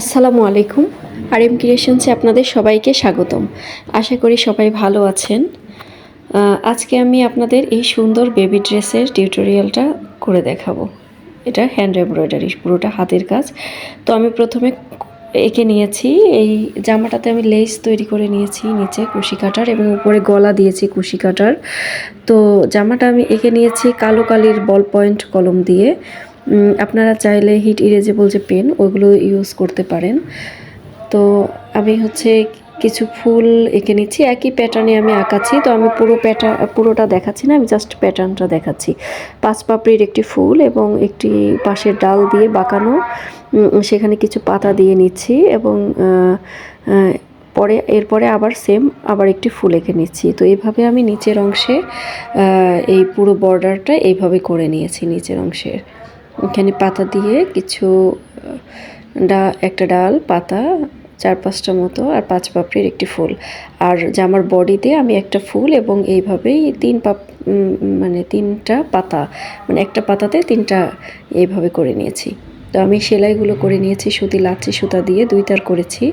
আসসালামু আলাইকুম। আর এম ক্রিয়েশনসে আপনাদের সবাইকে স্বাগতম। আশা করি সবাই ভালো আছেন। আজকে আমি আপনাদের এই সুন্দর বেবি ড্রেসের টিউটোরিয়ালটা করে দেখাবো। এটা হ্যান্ড এমব্রয়ডারি, পুরোটা হাতের কাজ। তো আমি প্রথমে এঁকে নিয়েছি, এই জামাটাতে আমি লেস তৈরি করে নিয়েছি, নিচে কুশি কাটার এবং উপরে গলা দিয়েছি কুশি কাটার। তো জামাটা আমি এঁকে নিয়েছি কালো কালির বল পয়েন্ট কলম দিয়ে। আপনারা চাইলে হিট ইরেজেবল যে পেন ওগুলো ইউজ করতে পারেন। তো আমি হচ্ছে কিছু ফুল এঁকে নিচ্ছি। একই প্যাটার্নে আমি আঁকাচ্ছি। তো আমি পুরো প্যাটার্ন পুরোটা দেখাচ্ছি না, আমি জাস্ট প্যাটার্নটা দেখাচ্ছি। পাঁচ পাপড়ির একটি ফুল এবং একটি পাশের ডাল দিয়ে বাঁকানো সেখানে কিছু পাতা দিয়ে নিচ্ছি এবং পরে, এরপরে আবার সেম আবার একটি ফুল এঁকে নিচ্ছি। তো এইভাবে আমি নিচের অংশে এই পুরো বর্ডারটা এইভাবে করে নিয়েছি নিচের অংশের। এখানে পাতা দিয়ে কিছু ডা, একটা ডাল, পাতা, চার পাঁচটা মতো আর পাঁচ পাপড়ির একটি ফুল। আর জামার বডিতে আমি একটা ফুল এবং এইভাবেই তিন পাপ মানে তিনটা পাতা মানে একটা পাতাতে তিনটা এইভাবে করে নিয়েছি। তো আমি সেলাইগুলো করে নিয়েছি, সুতি লাচ্ছি, সুতা দিয়ে দুই তার করেছি।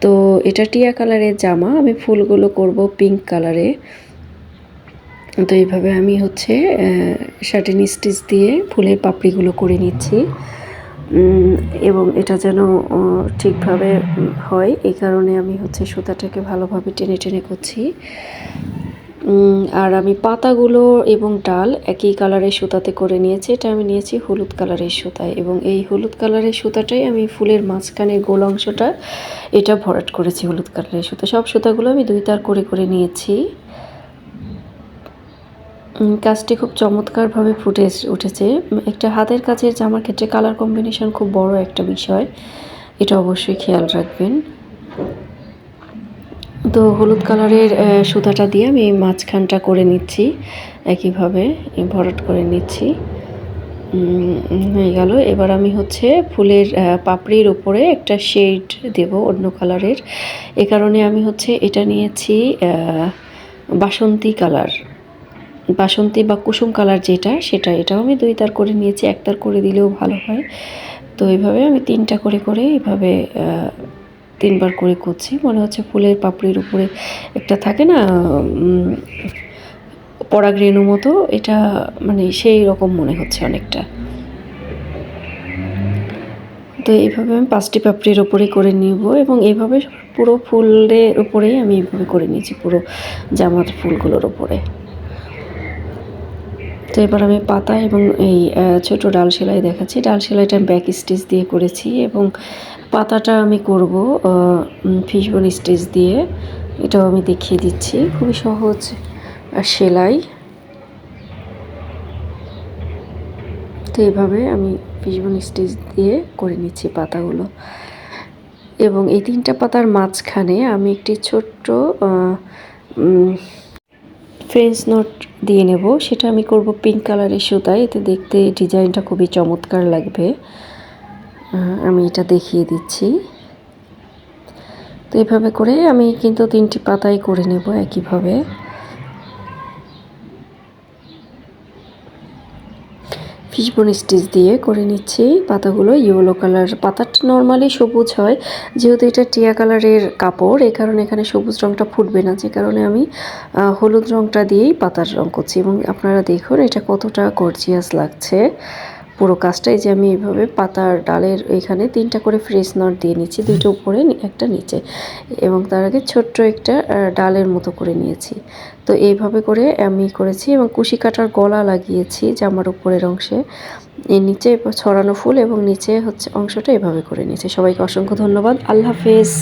তো এটা টিয়া কালারের জামা, আমি ফুলগুলো করব পিঙ্ক কালারে। তো এইভাবে আমি হচ্ছে শার্টিন স্টিচ দিয়ে ফুলের পাপড়িগুলো করে নিচ্ছি। এবং এটা যেন ঠিকভাবে হয়, এই কারণে আমি হচ্ছে সুতাটাকে ভালোভাবে টেনে টেনে করছি। আর আমি পাতাগুলো এবং ডাল একই কালারের সুতাতে করে নিয়েছি। এটা আমি নিয়েছি হলুদ কালারের সুতায় এবং এই হলুদ কালারের সুতাটাই আমি ফুলের মাঝখানে গোল অংশটা, এটা ভরাট করেছি হলুদ কালারের সুতা। সব সুতাগুলো আমি দুই তার করে করে নিয়েছি। কাজটি খুব চমৎকারভাবে ফুটে উঠেছে। একটা হাতের কাজের জামার ক্ষেত্রে কালার কম্বিনেশন খুব বড় একটা বিষয়। এটা অবশ্যই খেয়াল রাখবেন। তো হলুদ কালারের সুতাটা দিয়ে আমি মাঝখানটা করে নিচ্ছি। একইভাবে ভরাট করে নিচ্ছি। হয়ে গেল। এবার আমি হচ্ছে ফুলের পাপড়ির ওপরে একটা শেড দেব অন্য কালারের এ কারণে আমি হচ্ছে এটা নিয়েছি বাসন্তী কালার বাসন্তী বা কুসুম কালার যেটা, সেটা, এটাও আমি দুই তার করে নিয়েছি, এক তার করে দিলেও ভালো হয়। তো এইভাবে আমি তিনটা করে করে এইভাবে তিনবার করে করছি। মনে হচ্ছে ফুলের পাপড়ির উপরে একটা থাকে না পরাগরেণু মতো, এটা মানে সেই রকম মনে হচ্ছে অনেকটা। তো এইভাবে আমি পাঁচটি পাপড়ির ওপরে করে নিব এবং এইভাবে পুরো ফুলের উপরেই আমি এইভাবে করে নিয়েছি, পুরো জামার ফুলগুলোর ওপরে তো এবার আমি পাতা এবং এই ছোট ডাল সেলাই দেখাচ্ছি। ডাল সেলাইটা আমি ব্যাক স্টিচ দিয়ে করেছি এবং পাতাটা আমি করব ফিশবন স্টিচ দিয়ে। এটাও আমি দেখিয়ে দিচ্ছি। খুবই সহজ সেলাই। তো এভাবে আমি ফিশবন স্টিচ দিয়ে করে নিচ্ছি পাতাগুলো। এবং এই তিনটা পাতার মাঝখানে আমি একটি ছোট্ট ফ্রেঞ্চ নোট দিয়ে নেব। সেটা আমি করব পিঙ্ক কালারের সুতায়। এতে দেখতে ডিজাইনটা খুবই চমৎকার লাগবে। আমি এটা দেখিয়ে দিচ্ছি। তো এভাবে করে আমি কিন্তু তিনটি পাতাই করে নেব একইভাবে। ফিশবোন স্টিচ দিয়ে করে নিচ্ছি। পাতাগুলো ইয়েলো কালার পাতাটা নর্মালি সবুজ হয়, যেহেতু এটা টিয়া কালারের কাপড় এই কারণে এখানে সবুজ রঙটা ফুটবে না। যে কারণে আমি হলুদ রঙটা দিয়েই পাতার রঙ করছি। এবং আপনারা দেখুন এটা কতটা গর্জিয়াস লাগছে। পুরো কাজটা এই যে আমি এইভাবে পাতার ডালের এখানে তিনটা করে ফ্রেশ নট দিয়ে নিচ্ছি, দুইটা উপরে একটা নিচে। এবং তার আগে ছোট্ট একটা ডালের মতো করে নিয়েছি। তো এইভাবে করে আমি করেছি এবং কুশি কাটার গলা লাগিয়েছি জামার উপরের অংশে। এর নিচে ছড়ানো ফুল এবং নিচে হচ্ছে অংশটা এভাবে করে নিয়েছি। সবাইকে অসংখ্য ধন্যবাদ। আল্লাহ হাফেজ।